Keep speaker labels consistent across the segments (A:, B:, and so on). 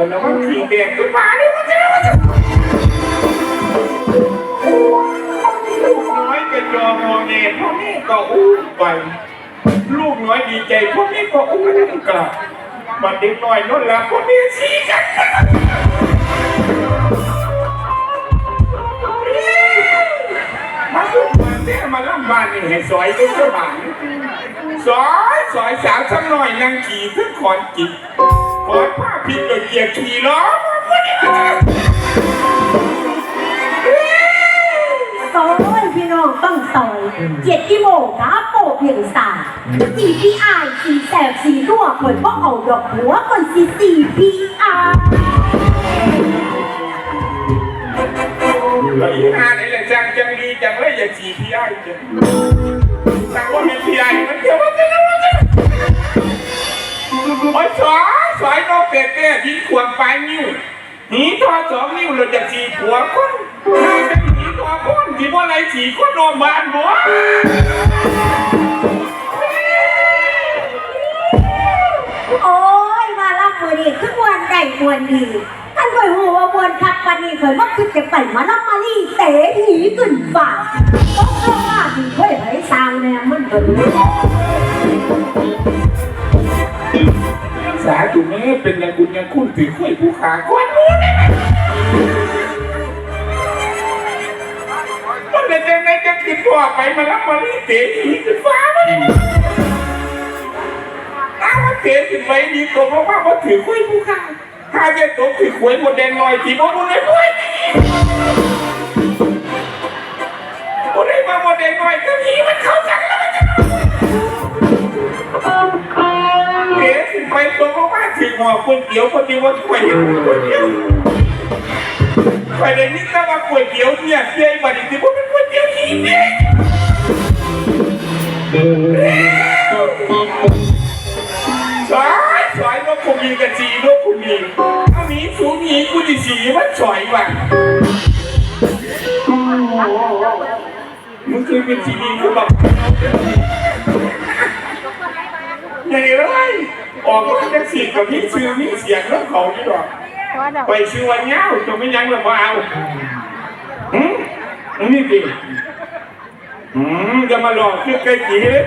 A: อแล้วมันขี่แดงขึ้นมาเนี่ยมันจะลูกน้อยจะจอมองเงพ่อแม่ก็อุ้มไป ลูกน้อยดีใจพ่อแม่ก็อุ้มกลับมันเด็กน้อยนั่นแหละพ่อแม่สีกันมาสุดมาเนี่ยมาล่ำบ้านนี่ให้สอยเป็นเจ้าบ้านสอยสอยสาวสักหน่อยนางขี่ขึ้นขอนจิต ขอนผ้าพิษโดเกียร์ขี่ล้อมาพอดี
B: ซอยพี่น้องต้องซอยเจ็ดกิโมงนะโปเพียงสาสีพี่อสีแสบสีรั่วเหมือนว่าเอาดอกหัวคนสีสีพี่อาย
A: แล้วอีหาไหนแหละจังจังดีจังเลยอย่าขี่พี่ไอจังจังว่าเป็นพี่ไอมันเกี่ยวว่าจะว่าจะโอ้ยสอย สอยนกเป็ดเต้ยิงขวางปลายนิ้วหนีทอสองนิ้วเราจะขี่หัวคนถ้าเป็นหนีทอคนที่ว่าอะไรขี่คนนอนบ้านบ่
B: โอ้ยมาล่ำมือดีขึ้นวันใดมวนดีท่านเคยหัวามวนคักวันนี้เคยว่าขึ้นจะไปมาล่ำมาลี่เตะหนีขึ้นฝ่าต้องเข้ามาดีเว้ยไอ้สาวแนมมันก็รู้
A: สาธุแม่เป็นยังบุญยังคุณถือคุยผู้ขาก้อนมูนี่มันจะยังไงจะกินพ่อไปมาแล้วมาลีเตะหนีขึ้นฟ้ามาเนี่ยอ้าวมันเตะขึ้นไปดีตัวเพราะว่ามันถือคุยผู้ขาถ้าจะตัวถือขวยหมดแดงหน่อยที่มันมันเลยคุย มาถึงหัวคนเดียวคนเดียวว่าก๋วยเตี๋ยวคนเดียวไปในนี้ถ้าว่าก๋วยเตี๋ยวเนี่ยเจ๊บัดนี้ที่ผมเป็นก๋วยเตี๋ยวขี้เด็กสายสายนกคุมีกับจีนกคุมีถ้ามีสูงมีกูจะสีมันสอยว่ะมึงเคยเป็นจีนีกูบอกยังไงเลย ออกมาจะสีกับพี่ชื่อมีเสียงแล้วเขาที่ดอกไปชื่อวันเงาจะไม่ยังหรือเปล่าหืมนี่ดิอืมจะมาหลอกคือไก่จีเลย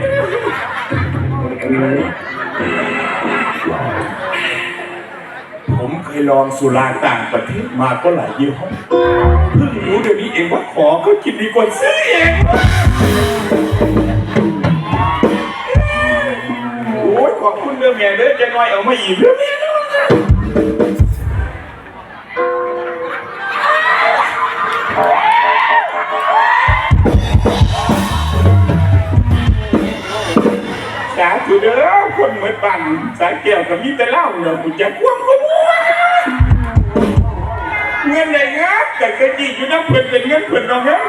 A: ผมเคยลองสุราต่างประเทศมาก็หลายยี่ห้อเพิ่งรู้เดี๋ยวนี้เองว่าขอก็กินดีกว่าซื้อเอง รื่องแม่เด้อจะน้อยเอามาอีกเรื่องแม่เด้อสาธุเด้อคนเหมือนบันสาแก้วกับมีแต่เล้าเนาะกูจะควงกูเงินไหนเงี้ยแต่กะจีอยู่น้ำเพิ่นเป็นเงินเพิ่นเราเงี้ย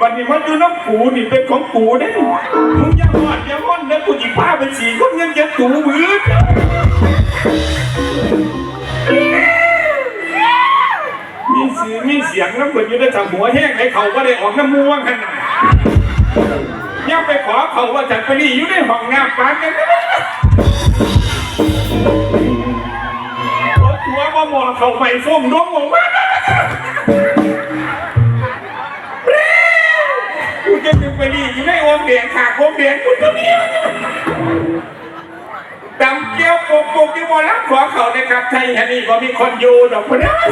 A: วันนี้มันอยู่น้ำปูนี่เป็นของปูเด้มึงอย่าหอดอย่าห่อนเด้อกูจิพาไปสีคนเงินจะตูมือมีสีมีเสียงน้ำเปิดอยู่ในทางหัวแห้งให้เขาก็ได้ออกน้ำม่วงขนาดยังไปขอเขาว่าจัดไปนี่อยู่ในห้องน้ำปานกันรถทัวร์มาหมอเขาไปส้มน้องหมอมา ผมเดียงขาโอมเดียงกูจะมีดำเกี้ยวโปกโปกที่บอลรับขอเขาในะครับไทยฮันนี่ก็มีคนอยู่ดอกคนนั้น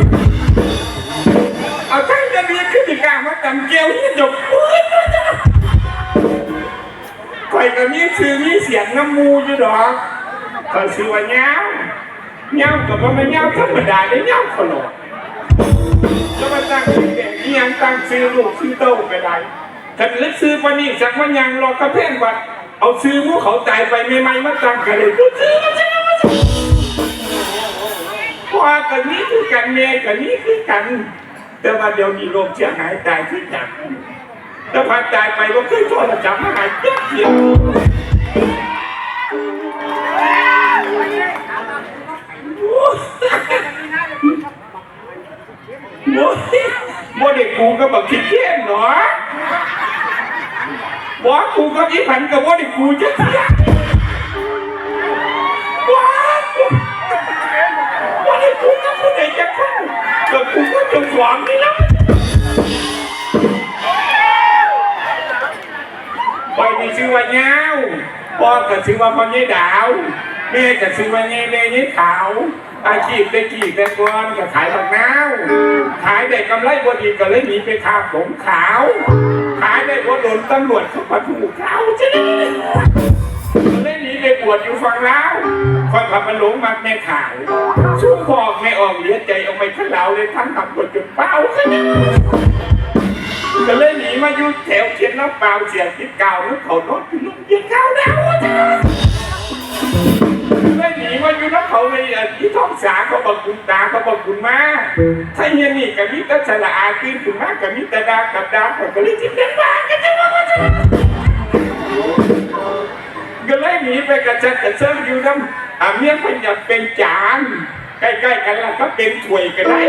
A: เอาไทั้งจะดีขึ้นอีกอะมาจำเกลียวที่จบปื้ดคอยกับมีชื่อมีเสียงน้ำมูอยู่ดอกคอยชื่อว่าเงาเงากับว่าไม่เงาธรรมดาได้เงาขนมแล้วมาตั้งชื่อเด็กนี่ยังตั้งชื่อลูกชื่อโตก็ได้ ถ้าลึกซื้อมานี่สักมันยังรอกระเพ่งวัดเอาซื้อมู้เขาตายไปไม่ไม่มาตั้งกันเลยกูซื้อมาซื้อมาซื้อพ่อกันนี้คือกันเมย์กันนี้คือกัน แต่ว่าเดี๋ยวนี้โรคเสียหายตายขึ้นจากถ้าพาตายไปก็เคยโทษจับมาหายเจ็บเดียโอ้ยโมเด็กกูก็บอกคิดเที่ยนเนาะ บอกกูกับอีผันกับว่าดิกูจะเสียว้าว่าดิกูกับผู้ใดจะเข้ากับกูก็จงหวังนี่นะปอยมีชื่อว่าเงาพ่อก็ชื่อว่าพ่อนี้ดาวแม่ก็ชื่อว่าเงี้ยเมย์ยี่ขาว อาชีพได้กี่แต่ก่อนก็ขายผักน้าวขายได้กำไรบดีก็เลยหนีไปค้าผมขาว ขายได้พอโดนตำรวจเขาปะถูขาวใช่ไหมก็เลยหนีไปบวชอยู่ฝั่งลาวคอยขับมาหลงมาแม่ขาวสู้พอกแม่ออกเหลียใจออกไปข้างลาเลยทั้งขับรถจนเป้าขึ้นก็เลยหนีมาอยู่แถวเขียนน้ำเปล่าเสียงทิศเก่าแล้วเขาโนดลุงยิงข้าวดาว ไม่หนีมาอยู่น้ำเขาเลยอะที่ท้องสาเขาบอกคุณตาเขาบอกคุณมาถ้าเฮียนี่กับมิตรฉลาดตื่นขึ้นมากับมิตรดากับดาเขาก็เลยจิ้มเล่นบ้ากกันจังว่าก็เลยหนีไปกระชัดกระเซิงอยู่น้ำอะเมียเพิ่นอยากเป็นจานใกล้ๆกันแล้วก็เป็นถ้วยก็ได้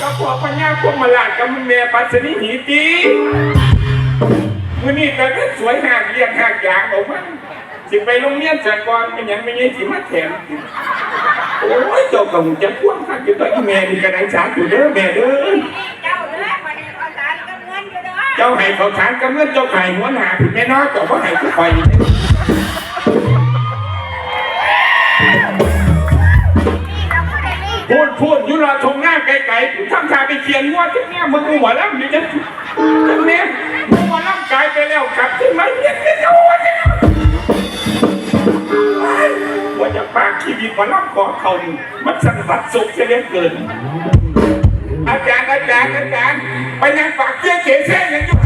A: ก็พอพญาพวกมาลาดกับมึงแม่ปัสนิหีตีมือนี่แต่ก็สวยหากเรียกหากอย่างออกมา สิไปโรงเรียนสากลเป็นยังไม่ยังสิมาแถมโอ้ยเจ้ากับมึงจะพ่วงข้าอยู่ตัวอีแม่นี่ก็ได้สาอยู่เด้อแม่เด้อ
C: เจ้าเด้อมาเนี่ยเอาสารกับเงินอยู่เด้อ
A: เจ้าให้เขาทานกับเงินเจ้าไข่หัวหน้าผิดแน่นอนเจ้าก็ให้ทุก
C: ได้นี่
A: พูดพูดยู่รอชมหน้าไกลๆถึงทำชาไปเขียนงวดที่เนี่ยมึงหัวล้วนี่จะจังเนี้ยมึงหัวร่างกายไปแล้วกลับที่มันเนี่ย จะปากชีวิตมาล่ำก่อเขานี่มันสั่งบัดสุกเสียเลือเกิน อาจารย์อาจารย์อาจารย์ไปยังปากเจ๊เจ๊แซ่ยังอยู่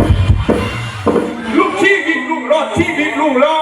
A: ลูกชีวิตลุงโลดชีวิตลุงโลด